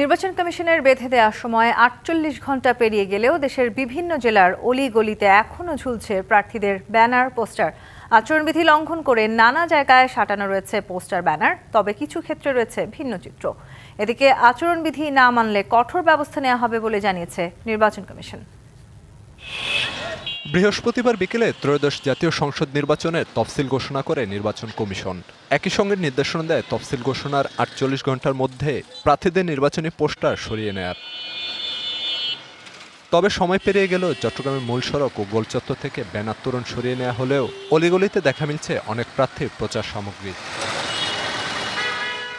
নির্বাচন কমিশনের বেঁধে দেওয়ার সময় আটচল্লিশ ঘণ্টা পেরিয়ে গেলেও দেশের বিভিন্ন জেলার অলিগলিতে এখনও ঝুলছে প্রার্থীদের ব্যানার, পোস্টার। আচরণবিধি লঙ্ঘন করে নানা জায়গায় সাটানো রয়েছে পোস্টার, ব্যানার, তবে কিছু ক্ষেত্রে রয়েছে ভিন্ন চিত্র। এদিকে আচরণবিধি না মানলে কঠোর ব্যবস্থা নেওয়া হবে বলে জানিয়েছে নির্বাচন কমিশন। বৃহস্পতিবার বিকেলে ত্রয়োদশ জাতীয় সংসদ নির্বাচনের তফসিল ঘোষণা করে নির্বাচন কমিশন। একই সঙ্গে নির্দেশনা দেয় তফসিল ঘোষণার আটচল্লিশ ঘণ্টার মধ্যে প্রার্থীদের নির্বাচনী পোস্টার সরিয়ে নেয়ার। তবে সময় পেরিয়ে গেল চট্টগ্রামের মূল সড়ক ও গোলচত্বর থেকে ব্যানার তোরণ সরিয়ে নেওয়া হলেও অলিগলিতে দেখা মিলছে অনেক প্রার্থীর প্রচার সামগ্রী।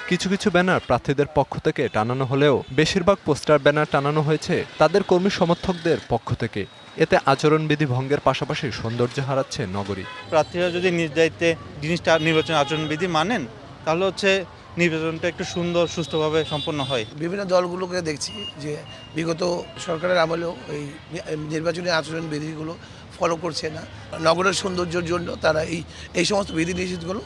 কিছু কিছু ব্যানার প্রার্থীদের পক্ষ থেকে টানানো হলেও বেশিরভাগ পোস্টার ব্যানার টানানো হয়েছে তাদের কর্মী সমর্থকদের পক্ষ থেকে। এতে আচরণবিধি ভঙ্গের পাশাপাশি সৌন্দর্য হারাচ্ছে নগরী। প্রার্থীরা যদি নিজ দায়িত্বে জিনিসটা নির্বাচন আচরণবিধি মানেন তাহলে হচ্ছে নির্বাচনটা একটু সুন্দর সুষ্ঠুভাবে সম্পন্ন হয়। বিভিন্ন দলগুলোকে দেখছি যে বিগত সরকারের আমলেও এই নির্বাচনী আচরণ বিধিগুলো ফলো করছে না। নগরের সৌন্দর্যের জন্য তারা এই এই সমস্ত বিধি বিধিনিষেধগুলো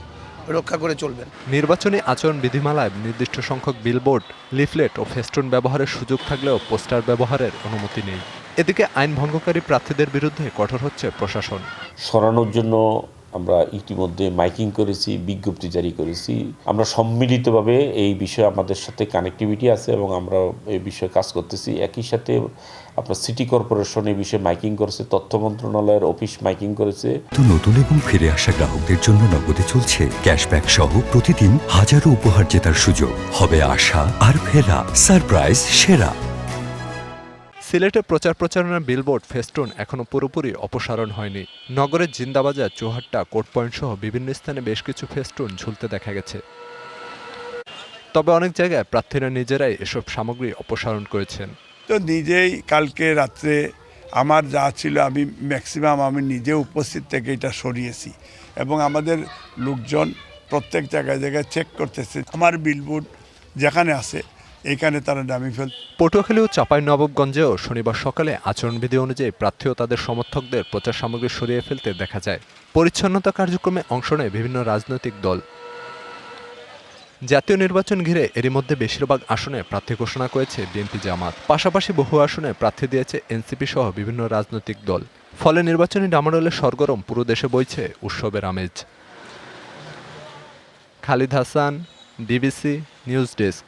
রক্ষা করে চলবেন। নির্বাচনী আচরণ বিধিমালায় নির্দিষ্ট সংখ্যক বিলবোর্ড লিফলেট ও ফেস্টুন ব্যবহারের সুযোগ থাকলেও পোস্টার ব্যবহারের অনুমতি নেই। এদিকে আইন ভঙ্গকারী প্রার্থীদের বিরুদ্ধে কঠোর হচ্ছে প্রশাসন। সরানোর জন্য আমরা ইতিমধ্যে মাইকিং করেছি বিজ্ঞপ্তি জারি করেছি। আমরা সম্মিলিতভাবে এই বিষয়ে আমাদের সাথে কানেক্টিভিটি আছে এবং আমরা এই বিষয়ে কাজ করতেছি। একই সাথে আপনার সিটি কর্পোরেশন এই বিষয়ে মাইকিং করেছে তথ্য মন্ত্রণালয়ের অফিস মাইকিং করেছে। তো নতুন এবং ফিরে আসা গ্রাহকদের জন্য নগদে চলছে ক্যাশব্যাক সহ প্রতিদিন হাজারো উপহার জেতার সুযোগ। হবে আশা আর ফেরা সারপ্রাইজ সেরা। সিলেটে প্রচার প্রচারণার বিলবোর্ড ফেস্টুন এখনও পুরোপুরি অপসারণ হয়নি। নগরের জিন্দাবাজার, চৌহাট্টা, কোর্ট পয়েন্ট সহ বিভিন্ন স্থানে বেশ কিছু ফেস্টুন ঝুলতে দেখা গেছে। তবে অনেক জায়গায় প্রার্থীরা নিজেরাই এসব সামগ্রী অপসারণ করেছেন। তো নিজেই কালকে রাত্রে আমার যা ছিল আমি ম্যাক্সিমাম আমি নিজে উপস্থিত থেকে এটা সরিয়েছি এবং আমাদের লোকজন প্রত্যেক জায়গায় জায়গায় চেক করতেছে। আমার বিলবোর্ড যেখানে আছে এখানে তারা নামিয়ে ফেল পটুয়াখালী ও চাপাই নবাবগঞ্জেও শনিবার সকালে আচরণবিধি অনুযায়ী প্রার্থী ও তাদের সমর্থকদের প্রচার সামগ্রী সরিয়ে ফেলতে দেখা যায়। পরিচ্ছন্নতা কার্যক্রমে অংশ নেয় বিভিন্ন রাজনৈতিক দল। জাতীয় নির্বাচন ঘিরে এরই মধ্যে বেশিরভাগ আসনে প্রার্থী ঘোষণা করেছে বিএনপি জামাত। পাশাপাশি বহু আসনে প্রার্থী দিয়েছে এনসিপি সহ বিভিন্ন রাজনৈতিক দল। ফলে নির্বাচনী ডামাডোলে সরগরম পুরো দেশে বইছে উৎসবের আমেজ। Khalid Hasan DBC news desk.